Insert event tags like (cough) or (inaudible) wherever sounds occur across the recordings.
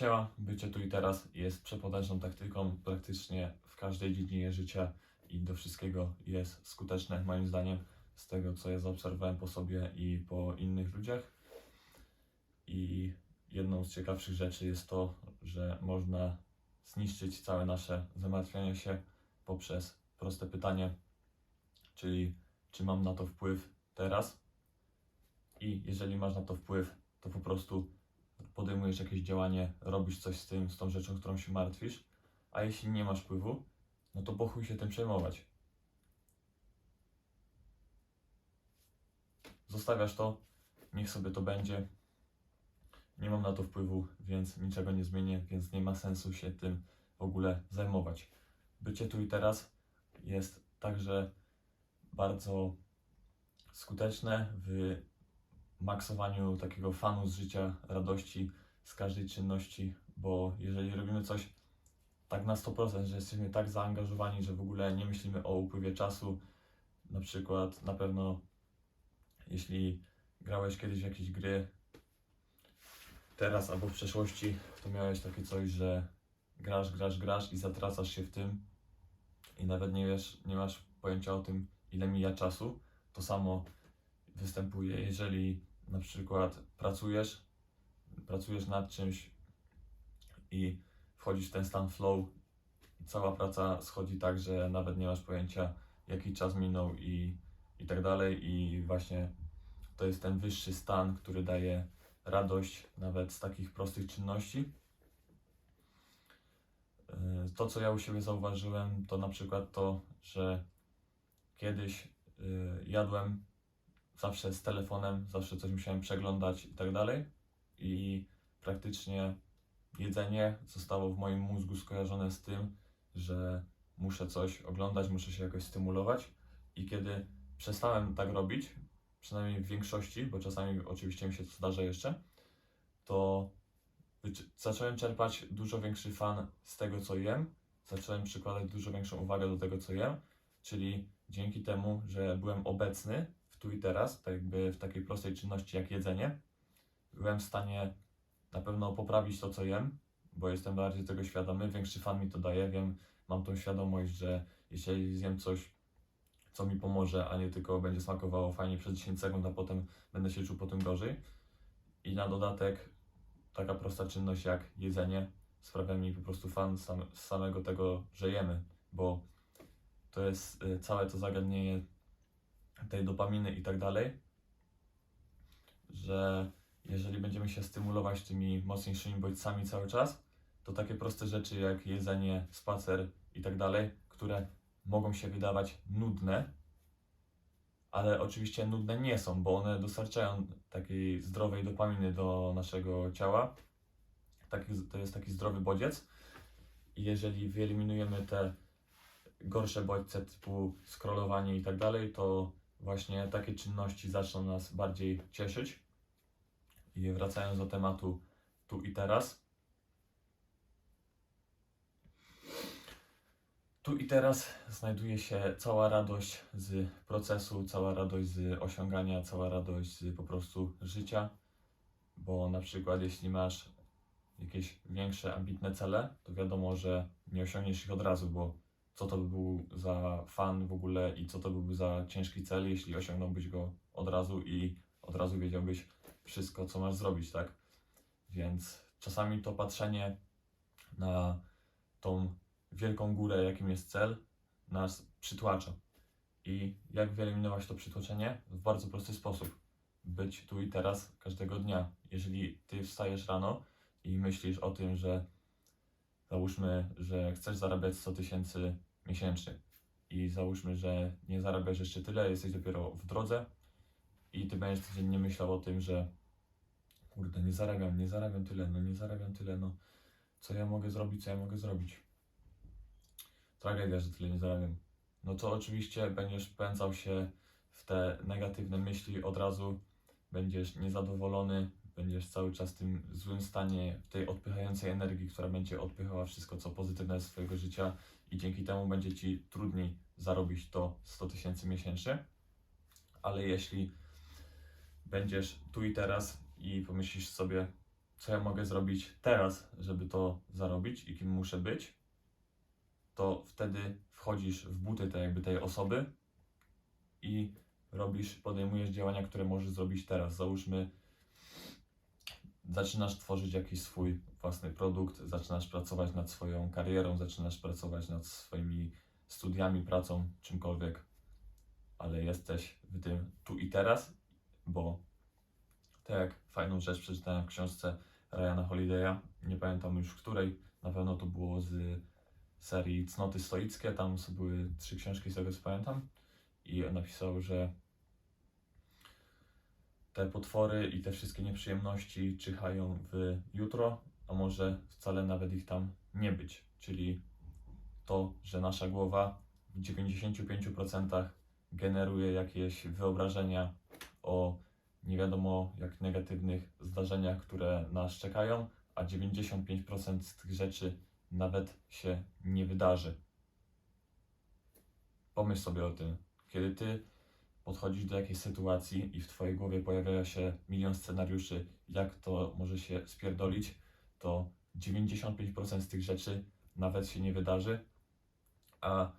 Siema, bycie tu i teraz jest przepotężną taktyką praktycznie w każdej dziedzinie życia i do wszystkiego jest skuteczne moim zdaniem z tego co ja zaobserwowałem po sobie i po innych ludziach. I jedną z ciekawszych rzeczy jest to, że można zniszczyć całe nasze zamartwianie się poprzez proste pytanie, czyli czy mam na to wpływ teraz? I jeżeli masz na to wpływ, to po prostu podejmujesz jakieś działanie, robisz coś z tym, z tą rzeczą, którą się martwisz, a jeśli nie masz wpływu, no to po chuj się tym przejmować. Zostawiasz to, niech sobie to będzie. Nie mam na to wpływu, więc niczego nie zmienię, więc nie ma sensu się tym w ogóle zajmować. Bycie tu i teraz jest także bardzo skuteczne w maksowaniu takiego fanu z życia, radości z każdej czynności, bo jeżeli robimy coś tak na 100%, że jesteśmy tak zaangażowani, że w ogóle nie myślimy o upływie czasu, na przykład na pewno jeśli grałeś kiedyś w jakieś gry, teraz albo w przeszłości, to miałeś takie coś, że grasz, grasz, grasz i zatracasz się w tym i nawet nie wiesz, nie masz pojęcia o tym, ile mija czasu. To samo występuje, jeżeli na przykład pracujesz, pracujesz nad czymś i wchodzisz w ten stan flow cała praca schodzi tak, że nawet nie masz pojęcia jaki czas minął i, i tak dalej i właśnie to jest ten wyższy stan, który daje radość nawet z takich prostych czynności. Yy, To, co ja u siebie zauważyłem, to na przykład to, że kiedyś yy, jadłem zawsze z telefonem, zawsze coś musiałem przeglądać i tak dalej. I praktycznie jedzenie zostało w moim mózgu skojarzone z tym, że muszę coś oglądać, muszę się jakoś stymulować. I kiedy przestałem tak robić, przynajmniej w większości, bo czasami oczywiście mi się to zdarza jeszcze, to zacząłem czerpać dużo większy fan z tego, co jem. Zacząłem przykładać dużo większą uwagę do tego, co jem, czyli dzięki temu, że byłem obecny tu i teraz, tak jakby w takiej prostej czynności jak jedzenie, byłem w stanie na pewno poprawić to, co jem, bo jestem bardziej tego świadomy, większy fan mi to daje, wiem, mam tą świadomość, że jeśli zjem coś, co mi pomoże, a nie tylko będzie smakowało fajnie przez 10 sekund, a potem będę się czuł po tym gorzej. I na dodatek taka prosta czynność jak jedzenie sprawia mi po prostu fan sam, z samego tego, że jemy, bo to jest y, całe to zagadnienie tej dopaminy i tak dalej, że jeżeli będziemy się stymulować tymi mocniejszymi bodźcami cały czas, to takie proste rzeczy jak jedzenie, spacer i tak dalej, które mogą się wydawać nudne, ale oczywiście nudne nie są, bo one dostarczają takiej zdrowej dopaminy do naszego ciała. Taki, to jest taki zdrowy bodziec. I jeżeli wyeliminujemy te gorsze bodźce typu scrollowanie i tak dalej, to właśnie takie czynności zaczną nas bardziej cieszyć. I wracając do tematu tu i teraz. Tu i teraz znajduje się cała radość z procesu, cała radość z osiągania, cała radość z po prostu życia. Bo na przykład, jeśli masz jakieś większe, ambitne cele, to wiadomo, że nie osiągniesz ich od razu, bo co to by był za fan w ogóle i co to byłby za ciężki cel, jeśli osiągnąłbyś go od razu i od razu wiedziałbyś wszystko, co masz zrobić, tak? Więc czasami to patrzenie na tą wielką górę, jakim jest cel, nas przytłacza. I jak wyeliminować to przytłoczenie? W bardzo prosty sposób. Być tu i teraz każdego dnia. Jeżeli ty wstajesz rano i myślisz o tym, że załóżmy, że chcesz zarabiać 100 tysięcy miesięcznie i załóżmy, że nie zarabiasz jeszcze tyle, jesteś dopiero w drodze i ty będziesz codziennie myślał o tym, że kurde, nie zarabiam, nie zarabiam tyle, no nie zarabiam tyle, no co ja mogę zrobić, co ja mogę zrobić. Tragedia, że tyle nie zarabiam. No to oczywiście będziesz pędzał się w te negatywne myśli od razu, będziesz niezadowolony, będziesz cały czas w tym złym stanie, w tej odpychającej energii, która będzie odpychała wszystko, co pozytywne z Twojego życia i dzięki temu będzie Ci trudniej zarobić to 100 tysięcy miesięcznie. Ale jeśli będziesz tu i teraz i pomyślisz sobie, co ja mogę zrobić teraz, żeby to zarobić i kim muszę być, to wtedy wchodzisz w buty tej, jakby tej osoby i robisz, podejmujesz działania, które możesz zrobić teraz. Załóżmy, zaczynasz tworzyć jakiś swój własny produkt, zaczynasz pracować nad swoją karierą, zaczynasz pracować nad swoimi studiami, pracą, czymkolwiek, ale jesteś w tym tu i teraz, bo tak jak fajną rzecz przeczytałem w książce Ryana Holiday'a, nie pamiętam już której, na pewno to było z serii Cnoty Stoickie, tam były trzy książki z tego co pamiętam i napisał, że te potwory i te wszystkie nieprzyjemności czyhają w jutro, a może wcale nawet ich tam nie być. Czyli to, że nasza głowa w 95% generuje jakieś wyobrażenia o nie wiadomo jak negatywnych zdarzeniach, które nas czekają, a 95% z tych rzeczy nawet się nie wydarzy. Pomyśl sobie o tym, kiedy ty podchodzisz do jakiejś sytuacji i w twojej głowie pojawia się milion scenariuszy, jak to może się spierdolić, to 95% z tych rzeczy nawet się nie wydarzy, a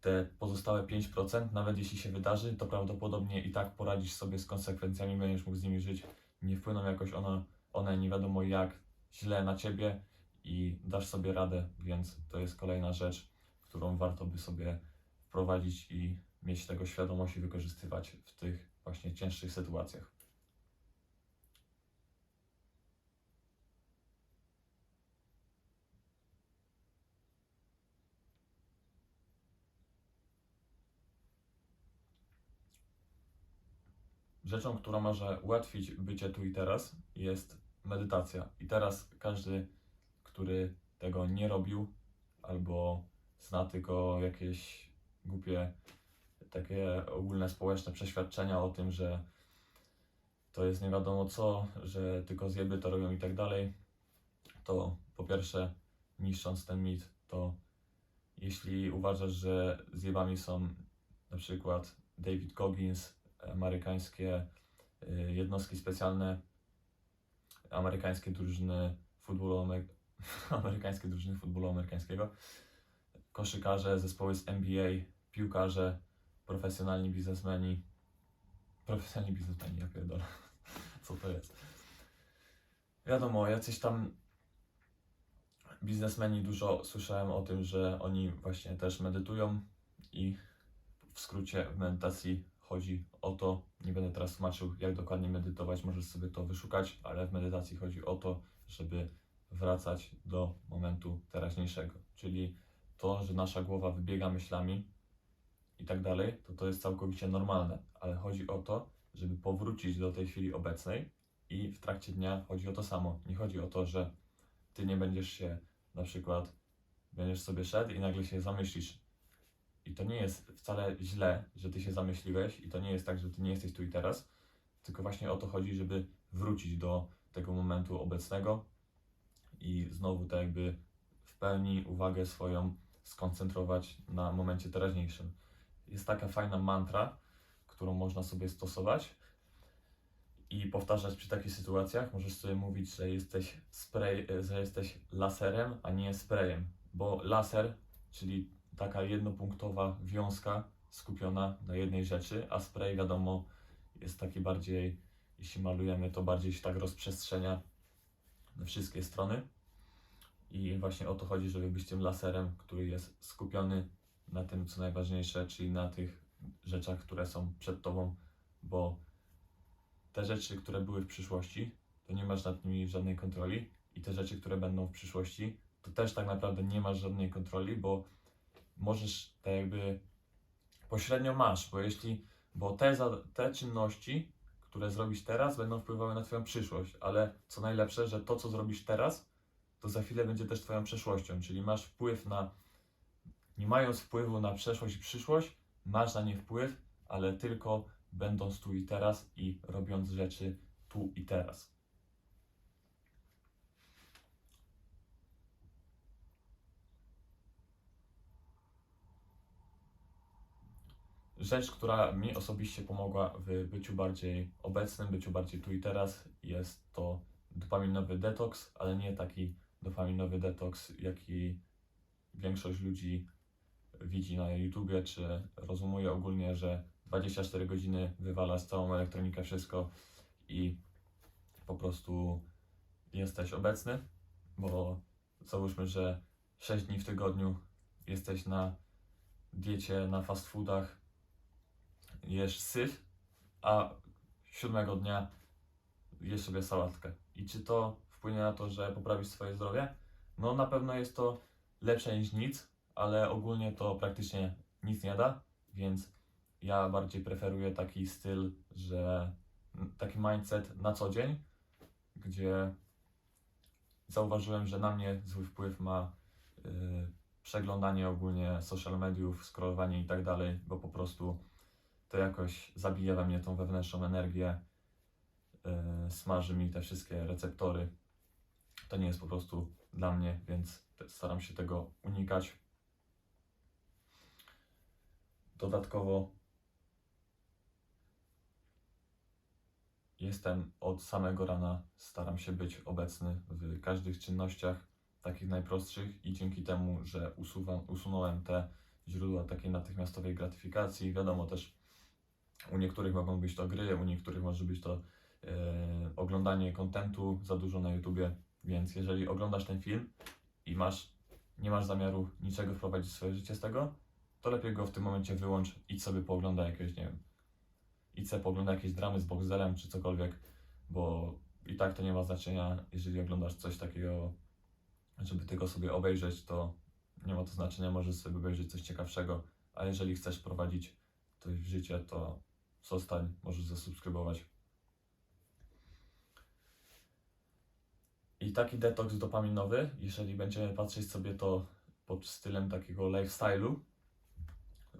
te pozostałe 5%, nawet jeśli się wydarzy, to prawdopodobnie i tak poradzisz sobie z konsekwencjami, będziesz mógł z nimi żyć, nie wpłyną jakoś one, one nie wiadomo jak źle na ciebie i dasz sobie radę, więc to jest kolejna rzecz, którą warto by sobie wprowadzić i mieć tego świadomość i wykorzystywać w tych właśnie cięższych sytuacjach. Rzeczą, która może ułatwić bycie tu i teraz, jest medytacja. I teraz każdy, który tego nie robił, albo zna tylko jakieś głupie, takie ogólne społeczne przeświadczenia o tym, że to jest nie wiadomo co, że tylko zjeby to robią i tak dalej, to po pierwsze, niszcząc ten mit, to jeśli uważasz, że zjebami są na przykład David Goggins, amerykańskie y, jednostki specjalne, amerykańskie drużyny futbolu, amery- (laughs) amerykańskie drużyny futbolu amerykańskiego, koszykarze, zespoły z NBA, piłkarze, profesjonalni biznesmeni, profesjonalni biznesmeni, ja pierdolę, (laughs) co to jest? Wiadomo, jacyś tam biznesmeni dużo słyszałem o tym, że oni właśnie też medytują i w skrócie w medytacji chodzi o to, nie będę teraz tłumaczył jak dokładnie medytować, możesz sobie to wyszukać, ale w medytacji chodzi o to, żeby wracać do momentu teraźniejszego, czyli to, że nasza głowa wybiega myślami i tak dalej, to to jest całkowicie normalne, ale chodzi o to, żeby powrócić do tej chwili obecnej i w trakcie dnia chodzi o to samo. Nie chodzi o to, że ty nie będziesz się na przykład, będziesz sobie szedł i nagle się zamyślisz, i to nie jest wcale źle, że ty się zamyśliłeś, i to nie jest tak, że ty nie jesteś tu i teraz, tylko właśnie o to chodzi, żeby wrócić do tego momentu obecnego i znowu tak jakby w pełni uwagę swoją skoncentrować na momencie teraźniejszym. Jest taka fajna mantra, którą można sobie stosować i powtarzać przy takich sytuacjach. Możesz sobie mówić, że jesteś spray, że jesteś laserem, a nie sprayem, bo laser, czyli taka jednopunktowa wiązka skupiona na jednej rzeczy, a spray wiadomo jest taki bardziej, jeśli malujemy, to bardziej się tak rozprzestrzenia na wszystkie strony. I właśnie o to chodzi, żeby być tym laserem, który jest skupiony na tym, co najważniejsze, czyli na tych rzeczach, które są przed tobą, bo te rzeczy, które były w przyszłości, to nie masz nad nimi żadnej kontroli, i te rzeczy, które będą w przyszłości, to też tak naprawdę nie masz żadnej kontroli, bo możesz tak jakby pośrednio masz, bo jeśli, bo te, te czynności, które zrobisz teraz, będą wpływały na Twoją przyszłość, ale co najlepsze, że to, co zrobisz teraz, to za chwilę będzie też Twoją przeszłością, czyli masz wpływ na, nie mając wpływu na przeszłość i przyszłość, masz na nie wpływ, ale tylko będąc tu i teraz i robiąc rzeczy tu i teraz. Rzecz, która mi osobiście pomogła w byciu bardziej obecnym, byciu bardziej tu i teraz, jest to dopaminowy detoks, ale nie taki dopaminowy detoks, jaki większość ludzi widzi na YouTubie, czy rozumuje ogólnie, że 24 godziny wywalasz całą elektronikę, wszystko i po prostu jesteś obecny, bo załóżmy, że 6 dni w tygodniu jesteś na diecie, na fast foodach, jesz syf, a siódmego dnia jesz sobie sałatkę. I czy to wpłynie na to, że poprawisz swoje zdrowie? No na pewno jest to lepsze niż nic, ale ogólnie to praktycznie nic nie da, więc ja bardziej preferuję taki styl, że taki mindset na co dzień, gdzie zauważyłem, że na mnie zły wpływ ma yy, przeglądanie ogólnie social mediów, scrollowanie i tak dalej, bo po prostu to jakoś zabija we mnie tą wewnętrzną energię, yy, smaży mi te wszystkie receptory. To nie jest po prostu dla mnie, więc staram się tego unikać. Dodatkowo jestem od samego rana, staram się być obecny w każdych czynnościach, takich najprostszych, i dzięki temu, że usuwam, usunąłem te źródła takiej natychmiastowej gratyfikacji, wiadomo też, u niektórych mogą być to gry, u niektórych może być to e, oglądanie kontentu za dużo na YouTubie, więc jeżeli oglądasz ten film i masz, nie masz zamiaru niczego wprowadzić w swoje życie z tego, to lepiej go w tym momencie wyłącz, idź sobie pooglądaj jakieś, nie wiem, idź sobie pooglądaj jakieś dramy z Boxdelem czy cokolwiek, bo i tak to nie ma znaczenia, jeżeli oglądasz coś takiego, żeby tylko sobie obejrzeć, to nie ma to znaczenia, możesz sobie obejrzeć coś ciekawszego, a jeżeli chcesz prowadzić coś w życie, to zostań, możesz zasubskrybować. I taki detoks dopaminowy, jeżeli będziemy patrzeć sobie to pod stylem takiego lifestyle'u,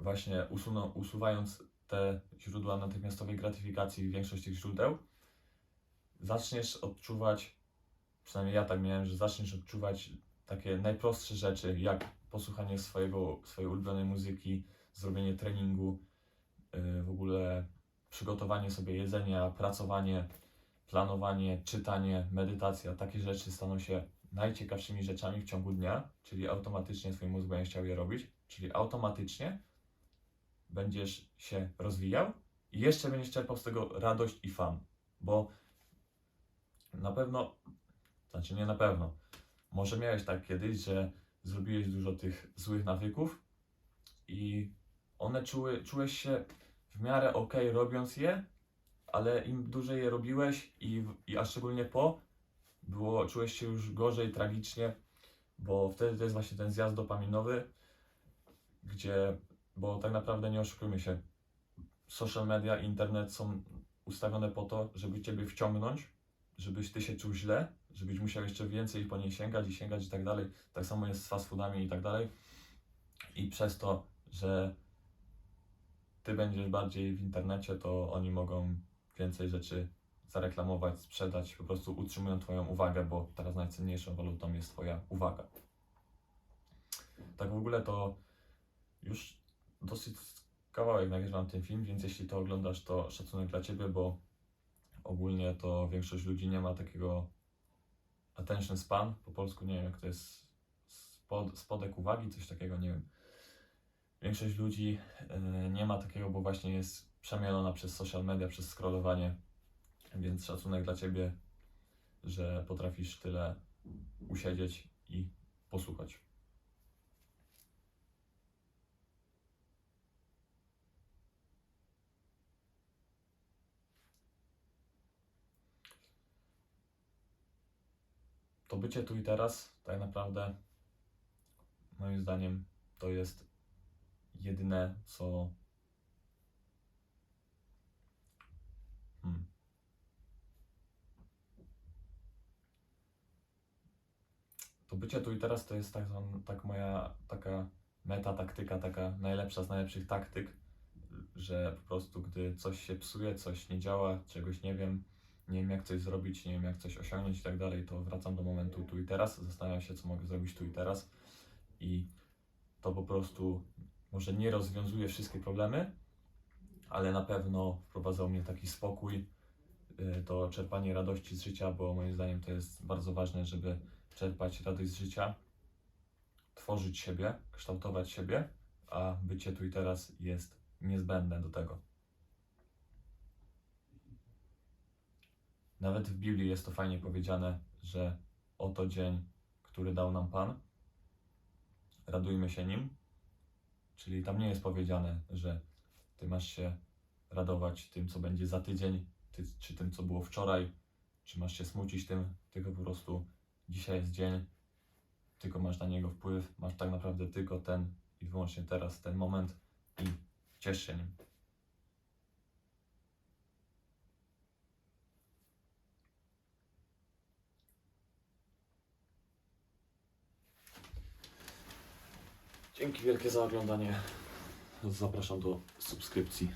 właśnie usuną, usuwając te źródła natychmiastowej gratyfikacji, większość tych źródeł, zaczniesz odczuwać, przynajmniej ja tak miałem, że zaczniesz odczuwać takie najprostsze rzeczy, jak posłuchanie swojego, swojej ulubionej muzyki, zrobienie treningu, yy, w ogóle przygotowanie sobie jedzenia, pracowanie, planowanie, czytanie, medytacja, takie rzeczy staną się najciekawszymi rzeczami w ciągu dnia, czyli automatycznie twój mózg będzie chciał je robić, czyli automatycznie będziesz się rozwijał i jeszcze będziesz czerpał z tego radość i fan, bo na pewno, znaczy nie na pewno, może miałeś tak kiedyś, że zrobiłeś dużo tych złych nawyków i one czuły, czułeś się w miarę ok robiąc je, ale im dłużej je robiłeś i, i a szczególnie po, było, czułeś się już gorzej, tragicznie, bo wtedy to jest właśnie ten zjazd dopaminowy, gdzie, bo tak naprawdę nie oszukujmy się, social media, internet są ustawione po to, żeby Ciebie wciągnąć, żebyś Ty się czuł źle, żebyś musiał jeszcze więcej po niej sięgać i sięgać i tak dalej. Tak samo jest z fast foodami i tak dalej. I przez to, że Ty będziesz bardziej w internecie, to oni mogą więcej rzeczy zareklamować, sprzedać, po prostu utrzymują Twoją uwagę, bo teraz najcenniejszą walutą jest Twoja uwaga. Tak w ogóle to już dosyć kawałek nagrywam ten film, więc jeśli to oglądasz, to szacunek dla Ciebie, bo ogólnie to większość ludzi nie ma takiego attention span, po polsku nie wiem jak to jest, spod, spodek uwagi, coś takiego, nie wiem. Większość ludzi y, nie ma takiego, bo właśnie jest przemielona przez social media, przez scrollowanie, więc szacunek dla Ciebie, że potrafisz tyle usiedzieć i posłuchać. To bycie tu i teraz, tak naprawdę, moim zdaniem, to jest jedyne, co. Hmm. To bycie tu i teraz to jest tak, tak moja taka meta taktyka, taka najlepsza z najlepszych taktyk, że po prostu gdy coś się psuje, coś nie działa, czegoś nie wiem, nie wiem jak coś zrobić, nie wiem jak coś osiągnąć i tak dalej, to wracam do momentu tu i teraz, zastanawiam się co mogę zrobić tu i teraz i to po prostu może nie rozwiązuje wszystkie problemy, ale na pewno wprowadzał mnie taki spokój, y, to czerpanie radości z życia, bo moim zdaniem to jest bardzo ważne, żeby czerpać radość z życia, tworzyć siebie, kształtować siebie, a bycie tu i teraz jest niezbędne do tego. Nawet w Biblii jest to fajnie powiedziane, że oto dzień, który dał nam Pan, radujmy się nim. Czyli tam nie jest powiedziane, że ty masz się radować tym, co będzie za tydzień, ty, czy tym, co było wczoraj, czy masz się smucić tym, tylko po prostu dzisiaj jest dzień, tylko masz na niego wpływ, masz tak naprawdę tylko ten i wyłącznie teraz ten moment i ciesz się nim. Dzięki wielkie za oglądanie. Zapraszam do subskrypcji.